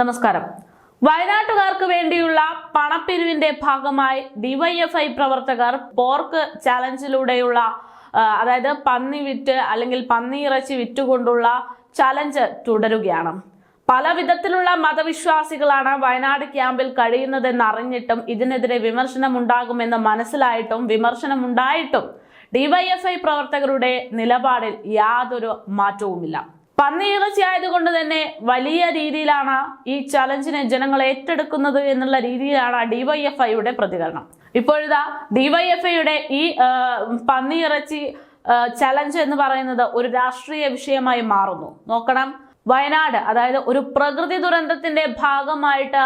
നമസ്കാരം. വയനാട്ടുകാർക്ക് വേണ്ടിയുള്ള പണപ്പിരിവിന്റെ ഭാഗമായി ഡിവൈഎഫ്ഐ പ്രവർത്തകർ പോർക്ക് ചാലഞ്ചിലൂടെയുള്ള അതായത് പന്നി വിറ്റ് അല്ലെങ്കിൽ പന്നി ഇറച്ചി വിറ്റുകൊണ്ടുള്ള ചലഞ്ച് തുടരുകയാണ്. പല വിധത്തിലുള്ള മതവിശ്വാസികളാണ് വയനാട് ക്യാമ്പിൽ കഴിയുന്നതെന്ന് അറിഞ്ഞിട്ടും ഇതിനെതിരെ വിമർശനം ഉണ്ടാകുമെന്ന് മനസ്സിലായിട്ടും വിമർശനം ഉണ്ടായിട്ടും ഡിവൈഎഫ്ഐ പ്രവർത്തകരുടെ നിലപാടിൽ യാതൊരു മാറ്റവുമില്ല. പന്നിയിറച്ചി ആയതുകൊണ്ട് തന്നെ വലിയ രീതിയിലാണ് ഈ ചലഞ്ചിനെ ജനങ്ങൾ ഏറ്റെടുക്കുന്നത് എന്നുള്ള രീതിയിലാണ് ഡിവൈഎഫ്ഐയുടെ പ്രതികരണം. ഇപ്പോഴിതാ ഡിവൈഎഫ്ഐയുടെ ഈ പന്നിയിറച്ചി ചലഞ്ച് എന്ന് പറയുന്നത് ഒരു രാഷ്ട്രീയ വിഷയമായി മാറുന്നു. നോക്കണം. വയനാട് അതായത് ഒരു പ്രകൃതി ദുരന്തത്തിന്റെ ഭാഗമായിട്ട്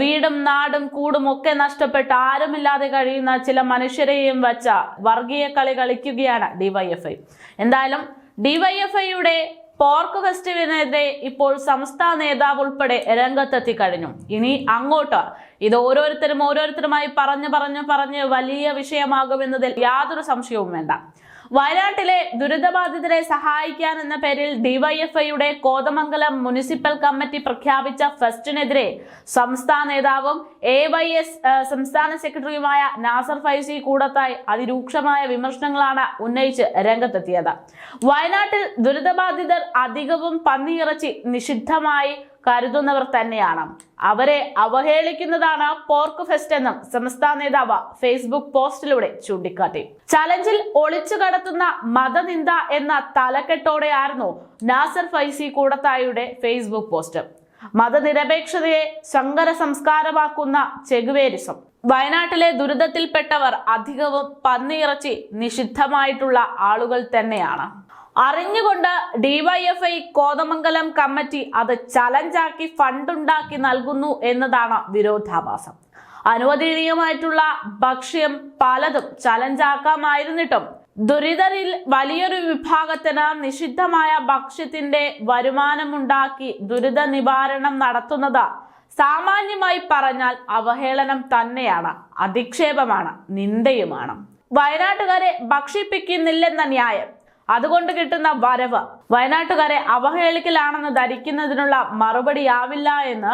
വീടും നാടും കൂടും ഒക്കെ നഷ്ടപ്പെട്ട് ആരുമില്ലാതെ കഴിയുന്ന ചില മനുഷ്യരെയും വച്ച വർഗീയ കളി കളിക്കുകയാണ് ഡിവൈഎഫ്ഐ എന്തായാലും ഡിവൈഎഫ്ഐയുടെ പോർക്ക് ഫെസ്റ്റിവലിനെതിരെ ഇപ്പോൾ സംസ്ഥാന നേതാവ് ഉൾപ്പെടെ രംഗത്തെത്തി കഴിഞ്ഞു. ഇനി അങ്ങോട്ട് ഇത് ഓരോരുത്തരും ഓരോരുത്തരുമായി പറഞ്ഞു പറഞ്ഞു പറഞ്ഞ് വലിയ വിഷയമാകുമെന്നതിൽ യാതൊരു സംശയവും വേണ്ട. വയനാട്ടിലെ ദുരിതബാധിതരെ സഹായിക്കാൻ എന്ന പേരിൽ ഡിവൈഎഫ്ഐയുടെ കോതമംഗലം മുനിസിപ്പൽ കമ്മിറ്റി പ്രഖ്യാപിച്ച ഫെസ്റ്റിനെതിരെ സംസ്ഥാന നേതാവും എ വൈ എസ് സംസ്ഥാന സെക്രട്ടറിയുമായ നാസർ ഫൈസി കൂടത്തായി അതിരൂക്ഷമായ വിമർശനങ്ങളാണ് ഉന്നയിച്ച് രംഗത്തെത്തിയത്. വയനാട്ടിൽ ദുരിതബാധിതർ അധികവും പന്നിയിറച്ചി നിഷിദ്ധമായി കരുതുന്നവർ തന്നെയാണ്. അവരെ അവഹേളിക്കുന്നതാണ് പോർക്ക് ഫെസ്റ്റ് എന്നും സംസ്ഥാന നേതാവ് ഫേസ്ബുക്ക് പോസ്റ്റിലൂടെ ചൂണ്ടിക്കാട്ടി. ചലഞ്ചിൽ ഒളിച്ചു കടത്തുന്ന മതനിന്ദ എന്ന തലക്കെട്ടോടെയായിരുന്നു നാസർ ഫൈസി കൂടത്തായുടെ ഫേസ്ബുക്ക് പോസ്റ്റ്. മതനിരപേക്ഷതയെ സങ്കര സംസ്കാരമാക്കുന്ന ചെഗുവേരിസം. വയനാട്ടിലെ ദുരിതത്തിൽപ്പെട്ടവർ അധികവും പന്നിയിറച്ചി നിഷിദ്ധമായിട്ടുള്ള ആളുകൾ തന്നെയാണ്. അറിഞ്ഞുകൊണ്ട് ഡിവൈഎഫ്ഐ കോതമംഗലം കമ്മിറ്റി അത് ചലഞ്ചാക്കി ഫണ്ടുണ്ടാക്കി നൽകുന്നു എന്നതാണ് വിരോധാഭാസം. അനുവദനീയമായിട്ടുള്ള ഭക്ഷ്യം പലതും ചലഞ്ചാക്കാമായിരുന്നിട്ടും ദുരിതരിൽ വലിയൊരു വിഭാഗത്തിന് നിഷിദ്ധമായ ഭക്ഷ്യത്തിന്റെ വരുമാനമുണ്ടാക്കി ദുരിത നിവാരണം നടത്തുന്നത് സാമാന്യമായി പറഞ്ഞാൽ അവഹേളനം തന്നെയാണ് അധിക്ഷേപമാണ് നിന്ദയുമാണ്. വയനാട്ടുകാരെ ഭക്ഷിപ്പിക്കുന്നില്ലെന്ന ന്യായം അതുകൊണ്ട് കിട്ടുന്ന വരവ്. വയനാട്ടുകാരെ അവഹേളിക്കലാണെന്ന് ധരിക്കുന്നതിനുള്ള മറുപടിയാവില്ല എന്ന്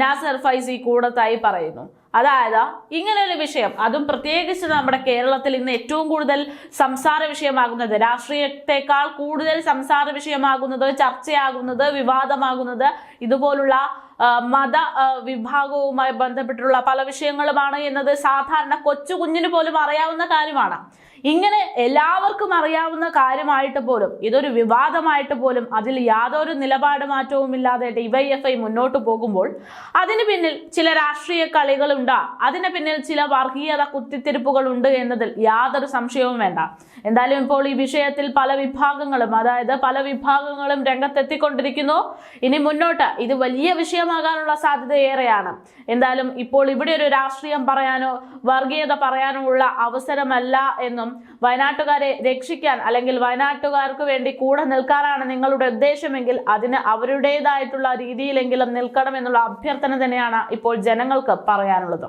നാസർ ഫൈസി കൂടത്തായി പറയുന്നു. അതായത് ഇങ്ങനൊരു വിഷയം അതും പ്രത്യേകിച്ച് നമ്മുടെ കേരളത്തിൽ ഇന്ന് ഏറ്റവും കൂടുതൽ സംസാര വിഷയമാകുന്നത് രാഷ്ട്രീയത്തെക്കാൾ കൂടുതൽ സംസാര വിഷയമാകുന്നത് ചർച്ചയാകുന്നത് വിവാദമാകുന്നത് ഇതുപോലുള്ള മത വിഭാഗവുമായി ബന്ധപ്പെട്ടിട്ടുള്ള പല വിഷയങ്ങളുമാണ് എന്നത് സാധാരണ കൊച്ചു കുഞ്ഞിന് പോലും അറിയാവുന്ന കാര്യമാണ്. ഇങ്ങനെ എല്ലാവർക്കും അറിയാവുന്ന കാര്യമായിട്ട് പോലും ഇതൊരു വിവാദമായിട്ട് പോലും അതിൽ യാതൊരു നിലപാട് മാറ്റവും ഇല്ലാതെ ഡിവൈഎഫ്ഐ മുന്നോട്ട് പോകുമ്പോൾ അതിന് പിന്നിൽ ചില രാഷ്ട്രീയ കളികളുണ്ട് അതിന് പിന്നിൽ ചില വർഗീയത കുത്തിത്തിരിപ്പുകൾ ഉണ്ട് എന്നതിൽ യാതൊരു സംശയവും വേണ്ട. എന്തായാലും ഇപ്പോൾ ഈ വിഷയത്തിൽ പല വിഭാഗങ്ങളും അതായത് പല വിഭാഗങ്ങളും രംഗത്തെത്തിക്കൊണ്ടിരിക്കുന്നു. ഇനി മുന്നോട്ട് ഇത് വലിയ വിഷയമാകാനുള്ള സാധ്യത ഏറെയാണ്. എന്തായാലും ഇപ്പോൾ ഇവിടെ ഒരു രാഷ്ട്രീയം പറയാനോ വർഗീയത പറയാനോ ഉള്ള അവസരമല്ല എന്നും വയനാട്ടുകാരെ രക്ഷിക്കാൻ അല്ലെങ്കിൽ വയനാട്ടുകാർക്ക് വേണ്ടി കൂടെ നിൽക്കാനാണ് നിങ്ങളുടെ ഉദ്ദേശമെങ്കിൽ അതിന് അവരുടേതായിട്ടുള്ള രീതിയിലെങ്കിലും നിൽക്കണം എന്നുള്ള അഭ്യർത്ഥന തന്നെയാണ് ഇപ്പോൾ ജനങ്ങൾക്ക് പറയാനുള്ളത്.